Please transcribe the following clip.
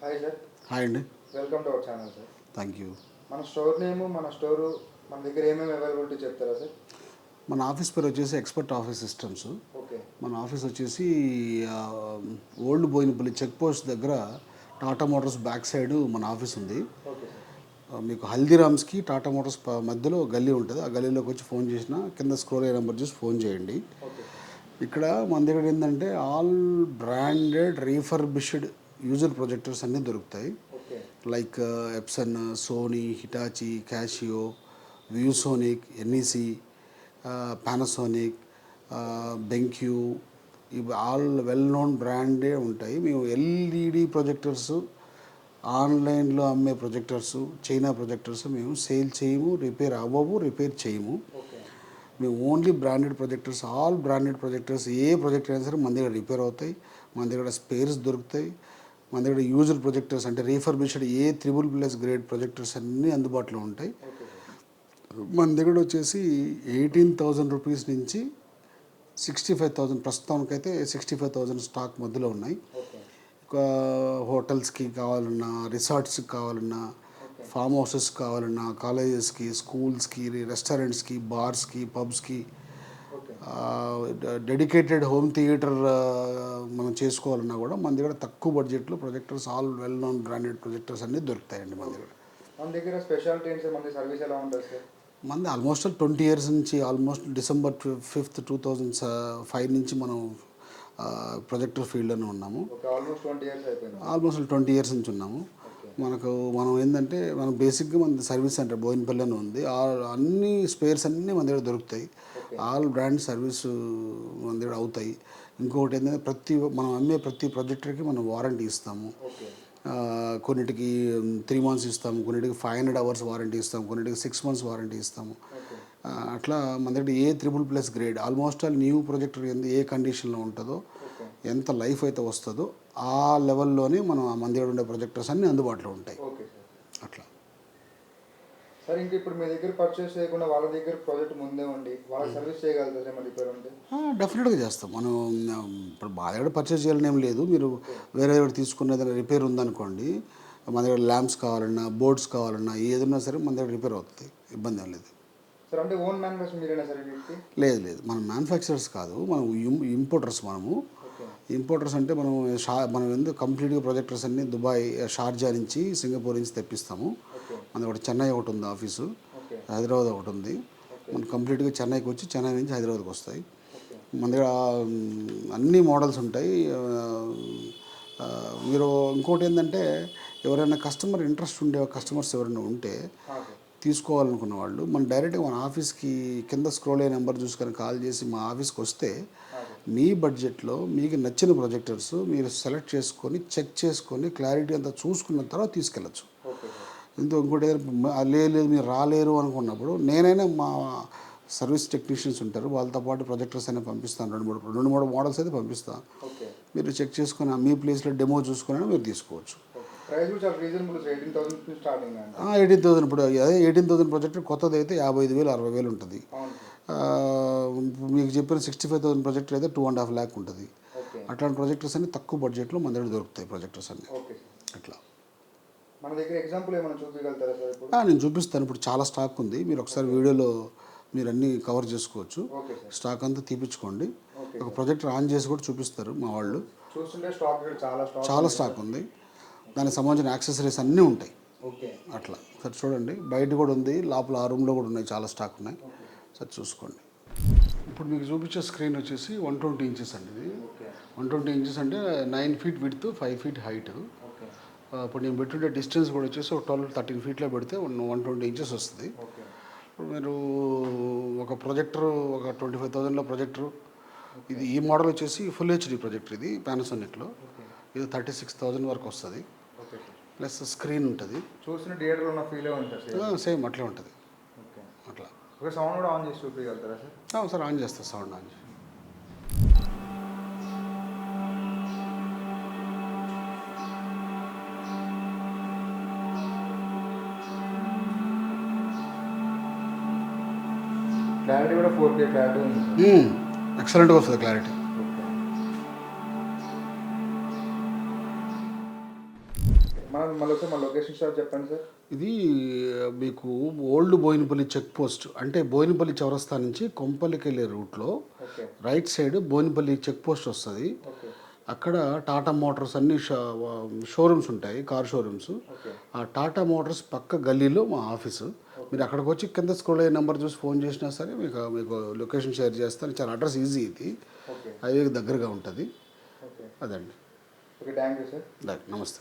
Hi sir hi అండి. Welcome to our channel sir thank you మన store name మన store మన దగ్గర ఏమేమి అవైలబిలిటీ చెప్తారా సార్ మన ఆఫీస్ పేరు వచ్చేసి ఎక్స్పర్ట్ ఆఫీస్ సిస్టమ్స్ ఓకే మన ఆఫీస్ వచ్చేసి ఓల్డ్ బోయినపల్లి చెక్ పోస్ట్ దగ్గర టాటా మోటార్స్ బ్యాక్ సైడ్ మన ఆఫీస్ ఉంది. ఓకే మీకు హల్దీరామ్స్కి టాటా మోటార్స్ మధ్యలో గల్లీ ఉంటుంది. ఆ గల్లీలోకి వచ్చి ఫోన్ చేసినా కింద స్క్రోల్ అయ్యే నెంబర్ చూసి ఫోన్ చేయండి. ఇక్కడ మన దగ్గర ఏంటంటే all branded refurbished user projectors అన్నీ దొరుకుతాయి. Like Epson Sony Hitachi Casio ViewSonic NEC Panasonic BenQ ఇవి ఆల్ వెల్ నోన్ బ్రాండే ఉంటాయి. మేము ఎల్ఈడి ప్రొజెక్టర్స్ ఆన్లైన్లో అమ్మే ప్రొజెక్టర్స్ చైనా ప్రొజెక్టర్స్ మేము సేల్ చేయము రిపేర్ అవ్వవు రిపేర్ చేయము. మేము only branded projectors all branded projectors ఏ ప్రొజెక్టర్ అయినా సరే మన దగ్గర రిపేర్ అవుతాయి. మన దగ్గర స్పేర్స్ దొరుకుతాయి. మన దగ్గర యూజర్ ప్రొజెక్టర్స్ అంటే refurbished A triple plus grade projectors అన్నీ అందుబాటులో ఉంటాయి. మన దగ్గర వచ్చేసి ఎయిటీన్ థౌజండ్ రూపీస్ నుంచి సిక్స్టీ ఫైవ్ థౌజండ్ ప్రస్తుతానికైతే సిక్స్టీ ఫైవ్ థౌజండ్ స్టాక్ మధ్యలో ఉన్నాయి. ఒక హోటల్స్కి కావాలన్నా రిసార్ట్స్కి కావాలన్నా ఫామ్ హౌసెస్ కావాలన్నా కాలేజెస్కి స్కూల్స్కి రెస్టారెంట్స్కి బార్స్కి పబ్స్కి డెడికేటెడ్ హోమ్ థియేటర్ మనం చేసుకోవాలన్నా కూడా మన దగ్గర తక్కువ బడ్జెట్లో projectors all well known branded projectors అన్నీ దొరుకుతాయండి మన దగ్గర. మన దగ్గర స్పెషాలిటీ ఏంటి సర్వీస్ ఎలా ఉంటుంది సార్? మనది ఆల్మోస్ట్ ట్వంటీ ఇయర్స్ నుంచి almost December fifth two thousand five నుంచి మనం ప్రొజెక్టర్ ఫీల్డ్లోనే ఉన్నాము. ఆల్మోస్ట్ ట్వంటీ ఇయర్స్ అయిపోయింది. ఆల్మోస్ట్ ట్వంటీ ఇయర్స్ నుంచి ఉన్నాము. మనకు మనం ఏంటంటే మనం బేసిక్గా మన సర్వీస్ సెంటర్ బోయినపల్లిలోనే ఉంది. ఆ- అన్ని స్పేర్స్ అన్నీ మన దగ్గర దొరుకుతాయి. ఆల్ బ్రాండ్ సర్వీస్ మన దగ్గర అవుతాయి. ఇంకొకటి ఏంటంటే ప్రతి మనం అమ్మే ప్రతి ప్రొజెక్టర్కి మనం వారంటీ ఇస్తాము. కొన్నిటికి త్రీ మంత్స్ ఇస్తాము. కొన్నిటికి ఫైవ్ హండ్రెడ్ అవర్స్ వారంటీ ఇస్తాము. కొన్నిటికి సిక్స్ మంత్స్ వారంటీ ఇస్తాము. అట్లా మన దగ్గర A triple plus grade almost all new projector ఎంత ఏ కండిషన్లో ఉంటుందో ఎంత లైఫ్ అయితే వస్తుందో ఆ లెవెల్లోనే మనం మన దగ్గర ఉండే ప్రొజెక్టర్స్ అన్నీ అందుబాటులో ఉంటాయి. అట్లా. సార్ ఇంకా ఇప్పుడు మీ దగ్గర పర్చేస్ చేయకుండా వాళ్ళ దగ్గర ప్రాజెక్ట్ ముందే ఉండి వాళ్ళ సర్వీస్ చేయగలుగుతారు మన రిపేర్ ఉంటే? డెఫినెట్గా చేస్తాం. మనం ఇప్పుడు మా దగ్గర పర్చేస్ చేయాలని ఏం లేదు. మీరు వేరే దగ్గర తీసుకున్న ఏదైనా రిపేర్ ఉందనుకోండి మన దగ్గర ల్యాంప్స్ కావాలన్నా బోర్డ్స్ కావాలన్నా ఏదైనా సరే మన దగ్గర రిపేర్ అవుతుంది. ఇబ్బంది ఏం లేదు. సార్ అంటే ఓన్ మ్యానుఫ్యాక్చర్ మీరేనా సార్ లేదు లేదు. మనం మ్యానుఫ్యాక్చరర్స్ కాదు మనం ఇంపోర్టర్స్ మనము. ఇంపోర్టర్స్ అంటే మనం షా మనం ఎందుకు కంప్లీట్గా ప్రొజెక్టర్స్ అన్ని దుబాయ్ షార్జా నుంచి సింగపూర్ నుంచి తెప్పిస్తాము. మన ఒకటి చెన్నై ఒకటి ఉంది ఆఫీసు. హైదరాబాద్ ఒకటి ఉంది. మనం కంప్లీట్గా చెన్నైకి వచ్చి చెన్నై నుంచి హైదరాబాద్కి వస్తాయి. మన దగ్గర అన్ని మోడల్స్ ఉంటాయి. మీరు ఇంకోటి ఏంటంటే ఎవరైనా కస్టమర్ ఇంట్రెస్ట్ ఉండే కస్టమర్స్ ఎవరైనా ఉంటే తీసుకోవాలనుకున్న వాళ్ళు మనం డైరెక్ట్గా మన ఆఫీస్కి కింద స్క్రోల్ అయ్యే నెంబర్ చూసుకొని కాల్ చేసి మా ఆఫీస్కి వస్తే మీ బడ్జెట్లో మీకు నచ్చిన ప్రొజెక్టర్స్ మీరు సెలెక్ట్ చేసుకొని చెక్ చేసుకొని క్లారిటీ అంతా చూసుకున్న తర్వాత తీసుకెళ్ళచ్చు. ఇంకో ఇంకోటి లేదు మీరు రాలేరు అనుకున్నప్పుడు నేనైనా మా సర్వీస్ టెక్నీషియన్స్ ఉంటారు వాళ్ళతో పాటు ప్రొజెక్టర్స్ అయినా పంపిస్తాను. రెండు మూడు రెండు మూడు మోడల్స్ అయితే పంపిస్తాను. మీరు చెక్ చేసుకొని మీ ప్లేస్లో డెమో చూసుకొని మీరు తీసుకోవచ్చు. ఎయిటీన్ థౌసండ్ ఇప్పుడు అదే ఎయిటీన్ థౌసండ్ ప్రొజెక్టర్ కొత్తది అయితే యాభై ఐదు వేలు అరవై వేలు ఉంటుంది. మీకు చెప్పిన సిక్స్టీ ఫైవ్ థౌసండ్ ప్రొజెక్టర్ అయితే టూ అండ్ హాఫ్ ల్యాక్ ఉంటుంది. అట్లాంటి ప్రొజెక్టర్స్ అన్ని తక్కువ బడ్జెట్లో మన దగ్గర దొరుకుతాయి ప్రొజెక్టర్స్ అన్ని. అట్లా. మన దగ్గర ఎగ్జాంపుల్ ఏమైనా చూపించగలుగుతారా సార్ నేను చూపిస్తాను. ఇప్పుడు చాలా స్టాక్ ఉంది. మీరు ఒకసారి వీడియోలో మీరు అన్నీ కవర్ చేసుకోవచ్చు. స్టాక్ అంతా తీపించుకోండి ఒక ప్రొజెక్టర్ ఆన్ చేసి కూడా చూపిస్తారు మా వాళ్ళు. చాలా స్టాక్ ఉంది. దానికి సంబంధించిన యాక్సెసరీస్ అన్నీ ఉంటాయి. ఓకే. అట్లా. సరే చూడండి. బయట కూడా ఉంది. లోపల ఆ రూమ్లో కూడా ఉన్నాయి. చాలా స్టాక్ ఉన్నాయి. సరే చూసుకోండి. ఇప్పుడు మీకు చూపించే స్క్రీన్ వచ్చేసి వన్ ట్వంటీ ఇంచెస్ అండి ఇది. వన్ ట్వంటీ ఇంచెస్ అంటే nine feet width five feet height. ఇప్పుడు నేను పెట్టుండే డిస్టెన్స్ కూడా వచ్చేసి ఒక ట్వెల్వ్ థర్టీన్ ఫీట్లో పెడితే వన్ ట్వంటీ ఇంచెస్ వస్తుంది. ఇప్పుడు మీరు ఒక ప్రొజెక్టర్ ఒక ట్వంటీ ఫైవ్ థౌజండ్లో ప్రొజెక్టర్. ఇది ఈ మోడల్ వచ్చేసి ఫుల్ హెచ్డి ప్రొజెక్టర్ ఇది పానాసోనిక్లో ఇది థర్టీ సిక్స్ థౌజండ్ వరకు వస్తుంది. ప్లస్ స్క్రీన్ ఉంటుంది. చూసిన థియేటర్లో ఉన్న ఫీలే ఉంటుంది సార్. సేమ్ అట్లే ఉంటుంది. ఓకే. అట్లా. ఒక సౌండ్ కూడా ఆన్ చేసి చూపించగలుగుతారా సార్? సార్ ఆన్ చేస్తా సౌండ్ ఆన్ చేసి క్లారిటీ కూడా ఫోర్ కే క్లారిటీ ఎక్సలెంట్గా వస్తుంది క్లారిటీ మళ్ళీ ఒకసారి మన లొకేషన్ స్టార్ చెప్పండి సార్. ఇది మీకు ఓల్డ్ బోయినపల్లి చెక్ పోస్ట్ అంటే బోయినపల్లి చౌరస్తా నుంచి కొంపల్లికి వెళ్ళే రూట్లో right side Bowenpally check post వస్తుంది. అక్కడ టాటా మోటార్స్ అన్ని షోరూమ్స్ ఉంటాయి కార్ షోరూమ్స్. ఆ టాటా మోటార్స్ పక్క గల్లీలో మా ఆఫీసు. మీరు అక్కడికి వచ్చి కింద స్క్రోల్ అయ్యే నెంబర్ చూసి ఫోన్ చేసినా సరే మీకు మీకు లొకేషన్ షేర్ చేస్తాను. చాలా అడ్రస్ ఈజీ ఇది. హైవేకి దగ్గరగా ఉంటుంది. అదండి. Okay thank you sir. నమస్తే.